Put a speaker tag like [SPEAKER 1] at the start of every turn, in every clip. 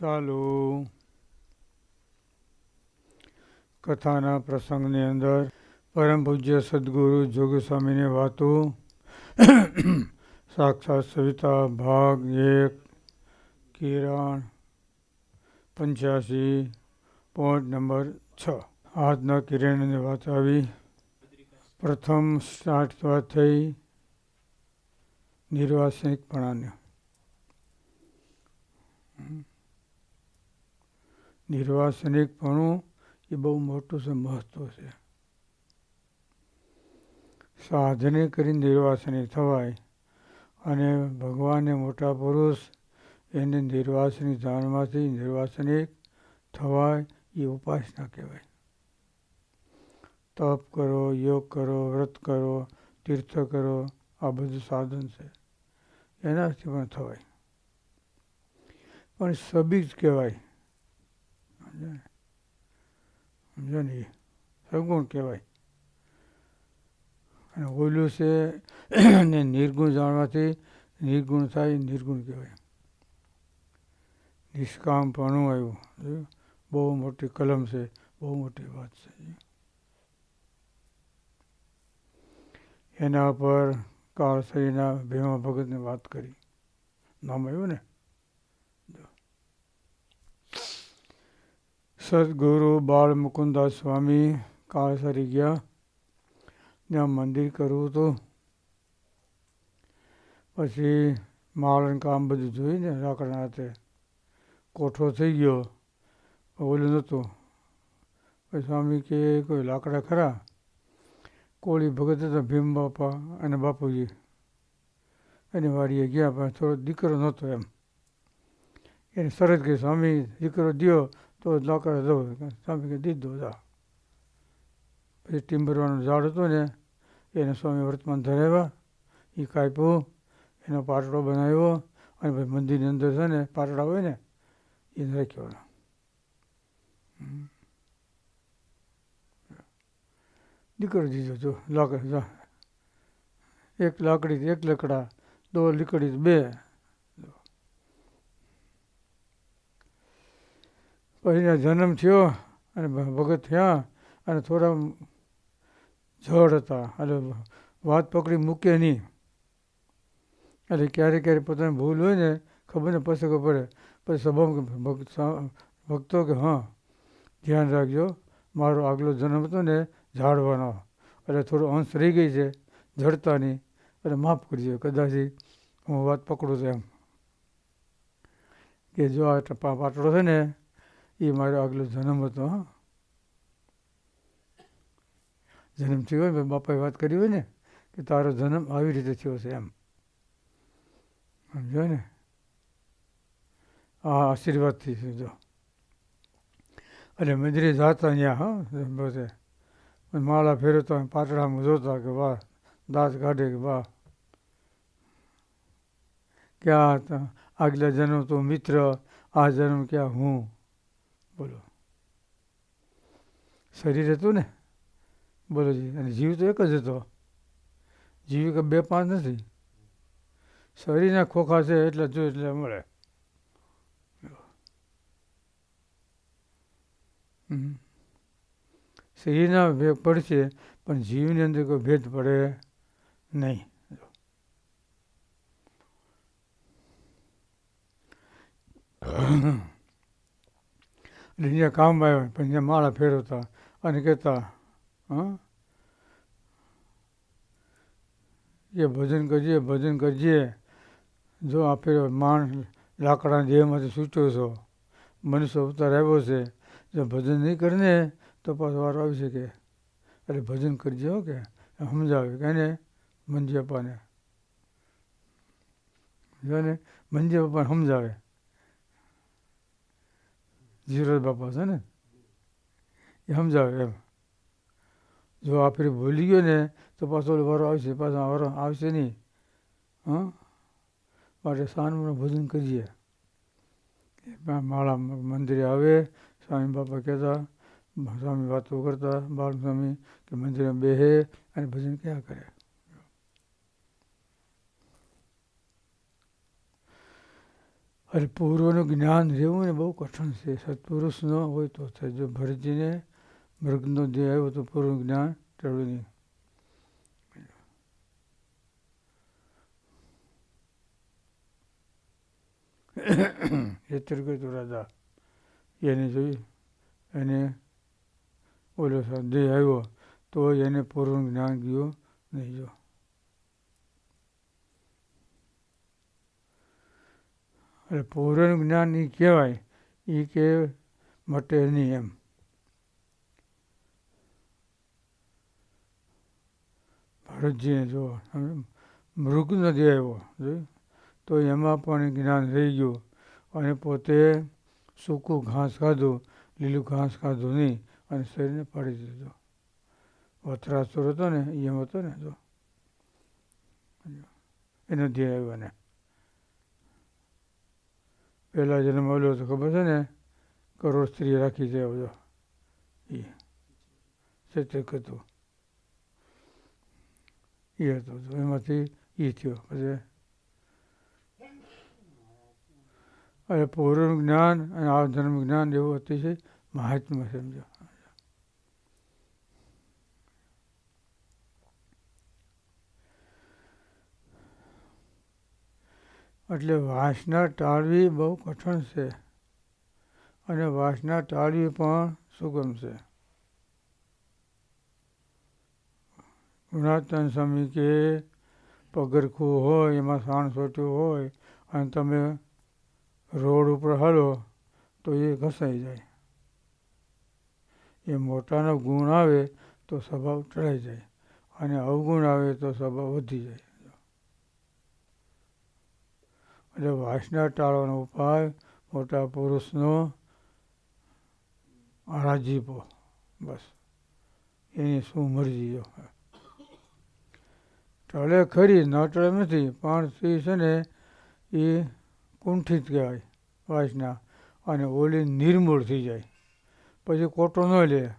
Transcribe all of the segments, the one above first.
[SPEAKER 1] ચાલુ. કથાના પ્રસંગની અંદર પરમ પૂજ્ય સદગુરુ જોગસ્વામીની વાતો. સાક્ષાત સવિતા ભાગ એક, કિરણ પંચ્યાસી પોઈન્ટ નંબર છ. આજના કિરણની વાત આવી. પ્રથમ સ્ટાર્ટ વાત થઈ. નિર્વાસનિકપણાને. નિર્વાસનિકપણું એ બહુ મોટું છે, મહત્વ છે. સાધને કરી નિર્વાસનિક થવાય અને ભગવાનને મોટા પુરુષ એને નિર્વાસનિક જાણમાંથી નિર્વાસનિક થવાય એ ઉપાસના કહેવાય. તપ કરો, યોગ કરો, વ્રત કરો, તીર્થ કરો, આ બધું સાધન છે. એનાથી પણ થવાય. પણ સબીજ કહેવાય. સમજો ને? એ સગુણ કહેવાય. અને ઓલું છે ને નિર્ગુણ જાણવાથી નિર્ગુણ થાય, નિર્ગુણ કહેવાય. નિષ્કામપણું આવ્યું. બહુ મોટી કલમ છે, બહુ મોટી વાત છે. એના પર કાળસરીના ભીમા ભગતની વાત કરી. નામ આવ્યું ને? સદગુરુ બાળ મુકુદાસ સ્વામી કાળસરી ગયા ત્યાં મંદિર કરવું હતું. પછી માળન કામ બધું જોયું ને લાકડાના હાથે કોઠો થઈ ગયો. ઓલું નહોતું. પછી સ્વામી કે કોઈ લાકડા ખરા? કોળી ભગત હતા ભીમ બાપા અને બાપુજી. એની વાડીએ ગયા પણ થોડો દીકરો નહોતો એમ. એને શરત કે સ્વામી દીકરો દ્યો. તો લાકડા દઉં સ્વામી કે દીધો જા. પછી ટીમ્બરવાનું ઝાડ હતું ને, એને સ્વામી વર્તમાન ધરાવ્યા. એ કાપ્યું, એનો પાટડો બનાવ્યો અને પછી મંદિરની અંદર છે ને પાટડા હોય ને એને. રાખ્યો. દીકરો દીધો જો, લાકડી એક લાકડી એક લકડા, દો લીકડી બે. પછી જન્મ થયો અને ભગત થયા અને થોડા જડ હતા. એટલે વાત પકડી મૂકે નહીં. એટલે ક્યારેક ક્યારેક પોતાની ભૂલ હોય ને ખબર ને પછી ખબર પડે. પછી સભામાં કે ભક્તો કે હા, ધ્યાન રાખજો. મારો આગલો જન્મ હતો ને ઝાડવાનો. એટલે થોડો અંશ રહી ગઈ છે જડતાની એટલે માફ કરજો કદાચ હું વાત પકડું છું એમ. કે જો આ પાટડો છે ને એ મારો આગલો જન્મ હતો, હા. જન્મ થયો હોય બાપાએ વાત કરી હોય ને, કે તારો જન્મ આવી રીતે થયો છે એમ. સમજો ને? આ આશીર્વાદથી છે જો એટલે મંદિરે જાતા અહીંયા, હા બધે માળા ફેરવતા પાટડામાં જોતા કે વાહ, દાંત કાઢે કે વાહ. ક્યાં આગલા જન્મ તો મિત્ર, આ જન્મ ક્યાં હું? બોલો. શરીર હતું ને? બોલો જી. અને જીવ તો એક જ હતો. જીવ કે બે પાંચ નથી. શરીરના ખોખા છે એટલે જો એટલે મળે. શરીરના ભેદ પડશે, પણ જીવની અંદર કોઈ ભેદ પડે નહીં. એટલે અહીંયા કામ આવ્યા પણ અહીંયા માળા ફેરવતા અને કહેતા હા? એ ભજન કરજે ભજન કરજે જો આપે માણ લાકડાના દેહમાંથી છૂટ્યો છો, મનુષ્ય અવતાર આવ્યો છે, જો ભજન નહીં કરે તો પાછો વારો આવી શકે. એટલે ભજન કરજે હો કે, સમજાવે, કે મંજી બાપાને જો ને, મંજી બાપાને સમજાવે. જીરોદ બાપા છે ને એ સમજાવે એમ જો આપણે ભૂલી ગયો ને તો પાછો વારો આવશે પાછો વારો આવશે નહીં હં માટે સાનનું ભોજન કરીએ માળા મંદિરે આવે સ્વામી બાપા કહેતા સ્વામી વાતો કરતા બાળ સ્વામી કે મંદિરે બેહે અને ભજન ક્યાં કરે એટલે પૂર્વનું જ્ઞાન રહેવું ને બહુ કઠણ છે. સત્પુરુષ ન હોય તો થાય. જો ભરતજીને મૃગનો દેહ આવ્યો તો પૂર્વનું જ્ઞાન ટળ્યું નહીં. ચિત્રગુપ્ત રાજા. એને જોઈ એને ઓલો દેહ આવ્યો તો એને પૂર્વનું જ્ઞાન ગયું નહીં જો. એટલે પૂર્વનું જ્ઞાન એ કહેવાય એ કે મટે નહીં એમ. ભરતજીને જો મૃગનો જે આવ્યો તો એમાં પણ જ્ઞાન રહી ગયું. અને પોતે સૂકું ઘાસ ખાધું, લીલું ઘાસ ખાધું નહીં, અને શરીરને પાડી દીધું. વથરાસુર હતો ને એમ હતો ને, જો. એનો ધ્યેય આવ્યો ને પહેલા જન્મ આવ્યો તો ખબર છે ને? કરોડ સ્ત્રી રાખી છે બધો. એ ચેતક હતું. એ હતો એમાંથી એ થયો. પછી અને પૂર્વનું જ્ઞાન અને આ ધર્મ જ્ઞાન એવું અતિશય મહાત્મા સમજો. એટલે વાસના ટાળવી બહુ કઠણ છે. અને વાસના ટાળવી પણ સુગમ છે. ગુણાતન સ્વામી કે પગરખું હોય, એમાં સાણ સોટ્યું હોય, અને તમે રોડ ઉપર હાલો, તો એ ઘસાઈ જાય. એ મોટાનો ગુણ આવે, તો સ્વભાવ ટળાઈ જાય. અને અવગુણ આવે, તો સ્વભાવ વધી જાય. એટલે વાસના ટાળવાનો ઉપાય, મોટા પુરુષનો રાજીપો બસ. એની શું મરજી ટળે ખરી, ન ટળે નથી, પણ તે છે ને, એ કુંઠિત કહેવાય વાસના, અને ઓલી નિર્મૂળ થઈ જાય. પછી કોટો ન લે.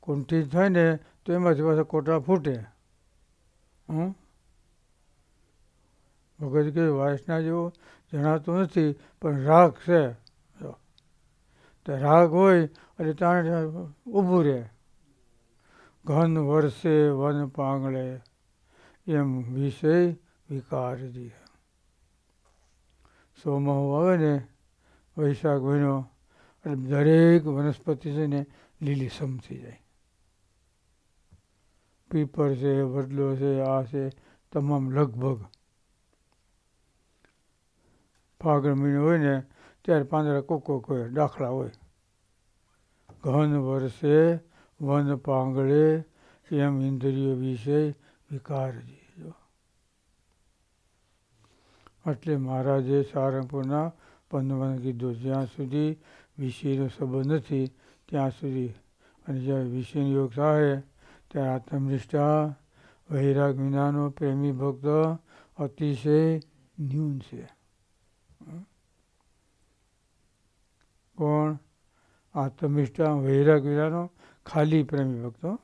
[SPEAKER 1] કુંઠિત થાય ને, તો એમાંથી પાછા કોટા ફૂટે. હં ભગત કે વાસના જેવો જણાતું નથી, પણ રાગ છે. તો રાગ હોય એટલે તાણે ઊભું રહે. ઘન વર્ષે વન પાંગળે, એમ વિષય વિકાર જે સોમહો આવે ને વૈશાખ મહિનો, એટલે દરેક વનસ્પતિ છે ને લીલીસમ થઈ જાય. પીપર છે, વડલો છે, આ છે, તમામ લગભગ ફાગણ મહિનો હોય ને, ત્યારે પાંદડા કોક હોય દાખલા હોય. ઘન વર્ષે વન પાંગળે, એમ ઇન્દ્રિય વિષય વિકારજી એટલે મહારાજે સારંગપુરના પંદરમાં કીધું, જ્યાં સુધી વિષયનો સંબંધ નથી, ત્યાં સુધી. અને જ્યારે વિષયનો યોગ થાય ત્યારે આત્મનિષ્ઠા, વૈરાગ વિનાનો પ્રેમી ભક્ત અતિશય ન્યૂન છે. કોણ? આત્મનિષ્ઠા, વૈરાગ વિરાનો ખાલી પ્રેમી ભક્તો.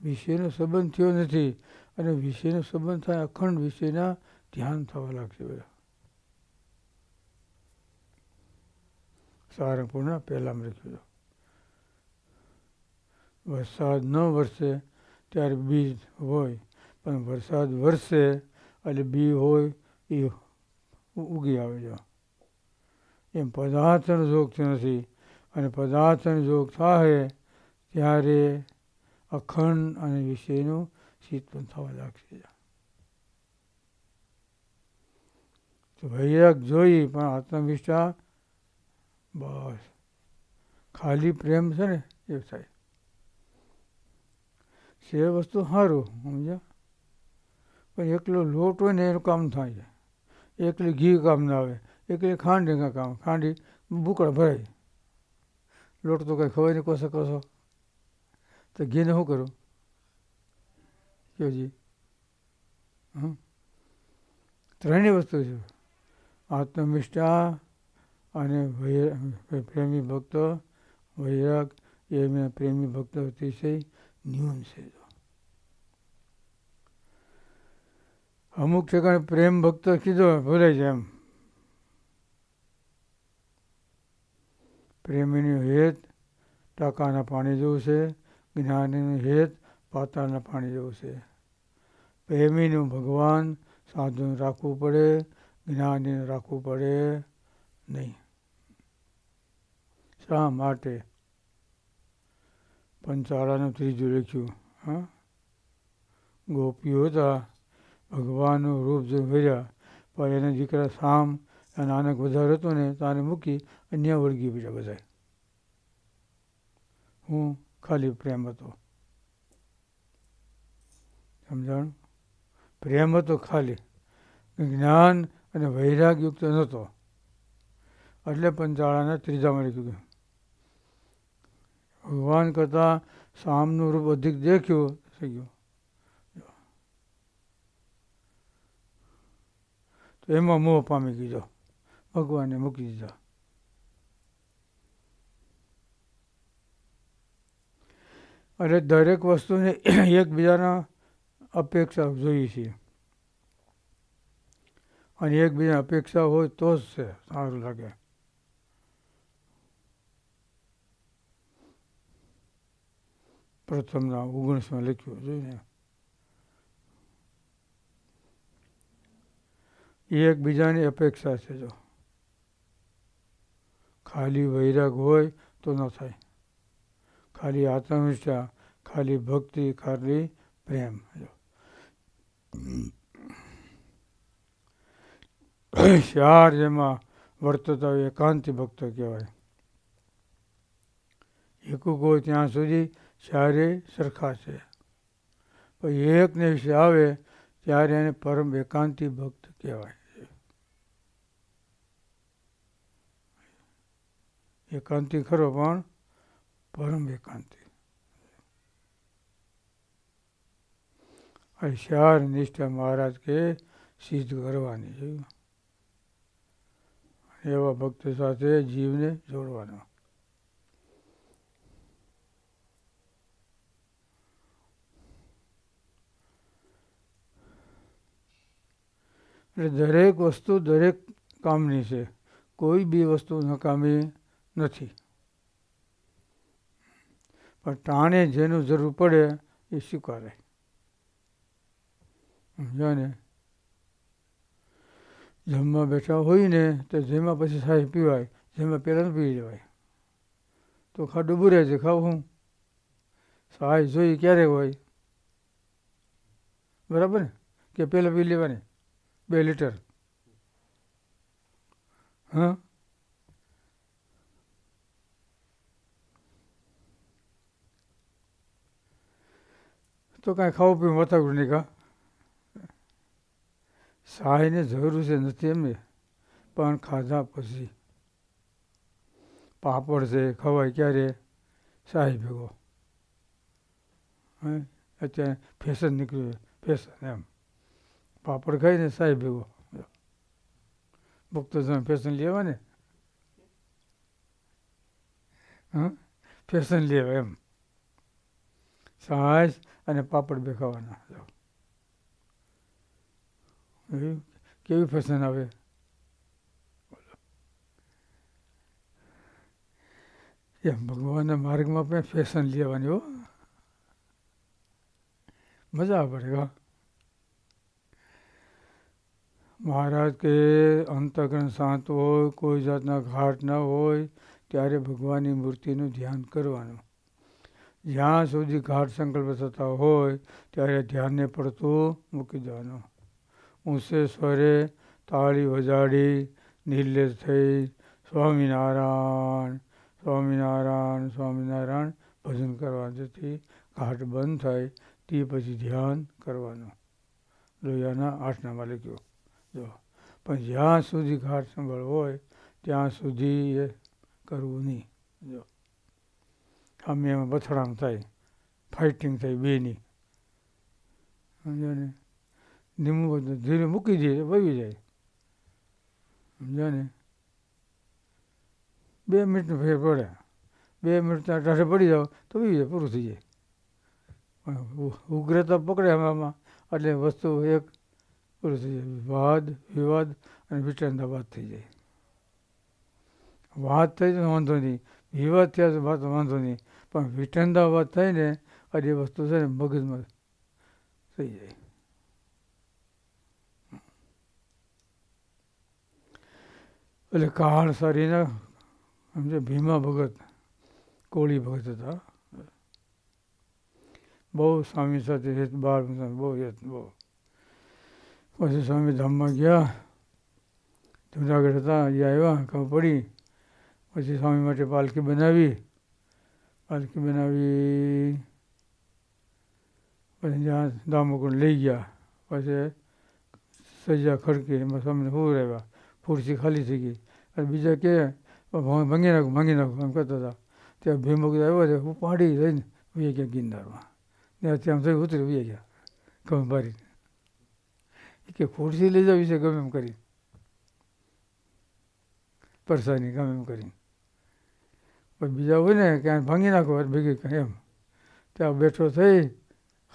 [SPEAKER 1] વિષયનો સંબંધ થયો નથી અને વિષયનો સંબંધ થાય અખંડ વિષયના ધ્યાન થવા લાગશે બધા. સારંગપુરના પહેલાં લખ્યું વરસાદ ન વરસે ત્યારે બીજ હોય, પણ વરસાદ વરસે એટલે બી હોય એ ઉગી આવે છે. એમ પદાર્થનો જોગ નથી અને પદાર્થનો જોગ થાય ત્યારે અખંડ અને વિષયનું શીત પણ થવા લાગશે. તો વૈરાગ જોઈ પણ આત્મનિષ્ઠા બસ. ખાલી પ્રેમ છે ને એ થાય. છે વસ્તુ સારું, સમજ્યા? પણ એકલો લોટ હોય ને એનું કામ થાય છે. એકલી ઘી કામ ના આવે, એકલી ખાંડી કામ, ખાંડી બુકડા ભરાય. લોટ તો કંઈ ખવાય નહીં, કોસો કોસો. તો ઘીને શું કરું? કયોજી હં ત્રણેય વસ્તુ છે. આત્મનિષ્ઠા અને પ્રેમી ભક્તો, વૈરાગ, એ મેં પ્રેમી ભક્તો અતિશય ન્યૂન છે. અમુક ઠેકાણે પ્રેમ ભક્તો કીધો, ભૂલે છે એમ. પ્રેમીનું હેત ટાંકાના પાણી જેવું છે, જ્ઞાનીનું હેત પાતાળના પાણી જેવું છે. પ્રેમીનું ભગવાન સાધુને રાખવું પડે, જ્ઞાનીને રાખવું પડે નહીં. શા માટે? પંચાળાનું ત્રીજું લખ્યું, હા? ગોપીઓ હતા ભગવાનનું રૂપ જો ભર્યા પણ એને દીકરા શામ નાનક વધારે હતો ને તાને મૂકી અન્ય વળગી પડ્યા બધા હું ખાલી પ્રેમ હતો. સમજાણું? પ્રેમ હતો ખાલી. જ્ઞાન અને વૈરાગયુક્ત નહોતો. એટલે પંચાળાને ત્રીજામાં લખ્યું ભગવાન કરતાં શામનું રૂપ અધિક દેખ્યું, થઈ ગયું. તો એમાં મોહ પામી ગયો. ભગવાનને મૂકી દીધા. એટલે દરેક વસ્તુને એકબીજાના અપેક્ષા જોઈએ છીએ. અને એકબીજાની અપેક્ષા હોય તો જ છે, સારું લાગે. પ્રથમના ઓગણીસમાં લખ્યું જોઈને એ એકબીજાની અપેક્ષા છે જો. ખાલી વૈરાગ હોય તો ન થાય. ખાલી આત્મનિષ્ઠા, ખાલી ભક્તિ, ખાલી પ્રેમ જો. ચાર જેમાં વર્તતા હોય એકાંતિ ભક્ત કહેવાય. એકુક હોય ત્યાં સુધી ચારે સરખા છે. પછી એકને વિશે આવે ત્યારે એને પરમ એકાંતિ ભક્ત કહેવાય. એકાંતિ ખરો, પણ પરમ એકાંતિ. ચાર નિષ્ઠા મહારાજ કે સિદ્ધ કરવાની જોયું એવા ભક્ત સાથે જીવને જોડવાનો. એટલે દરેક વસ્તુ દરેક કામની છે. કોઈ બી વસ્તુ નકામી નથી. પણ ટાણે જેનું જરૂર પડે એ સ્વીકારે. સમજ્યા ને જમવા બેઠા હોય ને તો જેમાં પછી સાહેબ પીવાય, જેમાં પહેલાં પી જવાય તો ખાડું બુરે છે ખાવ હું? સહાય જોઈ ક્યારે હોય? બરાબર ને? કે પહેલાં પી લેવાની? બે લીટર. હા? તો કાંઈ ખાવું પીવું વતાવું નહીં કા? સહાયને જરૂર છે, નથી એમ પણ ખાધા પછી. પાપડ છે, ખવાય ક્યારે? સહાય ભેગો. હે? અત્યારે ફેશન નીકળ્યું ફેશન એમ. પાપડ ખાઈને સાહેબ ભેગો. ભક્તો તમે ફેશન લેવા ને હા? ફેશન લેવા એમ. સાસ અને પાપડ બે ખાવાના કેવી ફેશન આવે? એમ ભગવાનના માર્ગમાં પણ ફેશન લેવાની હો. મજા પડે, હા. મહારાજ કે અંતકરણ શાંત હોય, કોઈ જાતના ઘાટ ન હોય, ત્યારે ભગવાનની મૂર્તિનું ધ્યાન કરવાનું. જ્યાં સુધી ઘાટ સંકલ્પ થતા હોય, ત્યારે ધ્યાનને પડતું મૂકી દેવાનું. ઊંચે સ્વરે તાળી વજાડી નિર્લેજ થઈ, સ્વામિનારાયણ સ્વામિનારાયણ સ્વામિનારાયણ ભજન કરવા જેથી ઘાટ બંધ થાય, તે પછી ધ્યાન કરવાનું. લોહિયાના આઠનામાં લખ્યું. જો, પણ જ્યાં સુધી ઘાટ સંભાળ હોય, ત્યાં સુધી એ કરવું નહીં. જો અમે એમાં બથડામ થાય ફાઇટિંગ થાય બેની. સમજો ને? બધું, ધીરે મૂકી દઈએ વહી જાય. સમજો ને? બે મિનિટનો ફેર પડે. બે મિનિટ ટાઢે પડી જાઓ, તો બી પૂરું થઈ જાય. ઉગ્રતા પકડે આમાં, એટલે વસ્તુ એક, પૂરું થઈ જાય. વાદ વિવાદ અને વિચરણતા વાત થઈ જાય. વાત થઈ તો વાંધો નહીં. વિવાદ થયા તો વાત વાંધો નહીં. પણ વિઠંડા થઈને થાય ને, આ વસ્તુ છે ને મગજમાં થઈ જાય. એટલે કાળ સારીના સમજે ભીમા ભગત, કોળી ભગત હતા. બહુ સ્વામી સાથે હેત બાર બહુ હેત બહુ. પછી સ્વામી ધામમાં ગયા. જુનાગઢ હતા, અહીંયા આવ્યા, ખબર પડી. પછી સ્વામી માટે પાલખી બનાવી. પાલખી બનાવી પછી જ્યાં દામોકુંડ લઈ ગયા, પછી સજા ખડકી એમાં સામે હું રહ્યા ખુરશી ખાલી થઈ ગઈ. અને બીજા કે ભાંગી નાખો ભાંગી નાખો, એમ કહેતા હતા. ત્યાં ભીમુક આવ્યો છે ઉપાડી લઈને ઉઈ ગયા ગિરનારમાં. ત્યાં ત્યાં થઈ ઉતરી ઉઈ ગયા ગમે બારી એ કે, ખુરશી લઈ જવી છે, ગમે એમ કરી પરસાની ગમે એમ કરીને. પણ બીજા હોય ને ક્યાંય ભાંગી નાખો ભેગી એમ. ત્યાં બેઠો થઈ,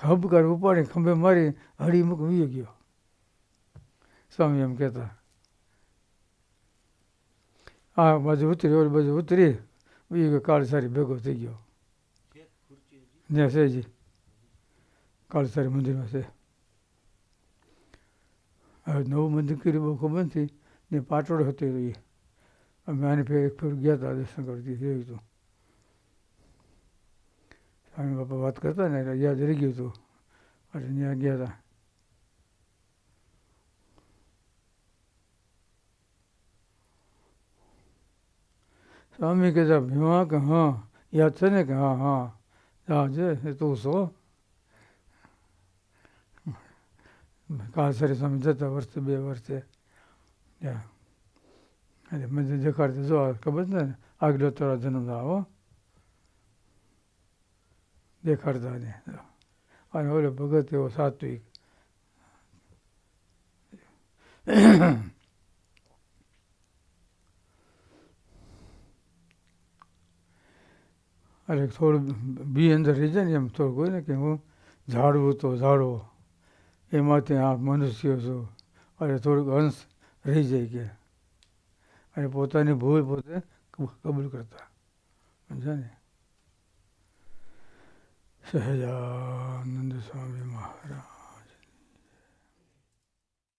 [SPEAKER 1] હબ કર ઉપાડી ખંભે મારી, હળી મૂક વી ગયો. સ્વામી એમ કહેતા. આ બાજુ ઉતરી, ઓલી બાજુ ઉતરી વી ગયો કાળસારી ભેગો થઈ ગયો. ત્યાં છે જી કાળસારી મંદિરમાં છે. હવે નવું મંદિર કર્યું બહુ ખબર નથી, ને પાટોળ હતી એ. અમે આની ફેર એક ફેર ગયા હતા દર્શન કરતી જોયું હતું સ્વામી બાપા વાત કરતા ને એટલે યાદ રહી ગયું હતું એટલે ત્યાં ગયા હતા સ્વામી કહેતા ભીમા કે હા યાદ છે ને કે હા હા હા છે એ તું છો કાળસરી સ્વામી જતા વર્ષે બે વર્ષે ત્યાં એટલે મને આ ખબર છે ને આગલો તારો જન્મ આવો દેખાડતા ને અને ઓલો ભગત એવો સાત્વિક અરે થોડું બી અંદર રહી જાય ને એમ થોડુંક હોય ને કે હું ઝાડવું તો ઝાડવો એમાંથી આ મનુષ્ય છું અરે થોડુંક અંશ રહી જાય કે અને પોતાની ભૂલ પોતે કબૂલ કરતા. સમજ્યા ને? સહજાનંદ સ્વામી મહારાજ.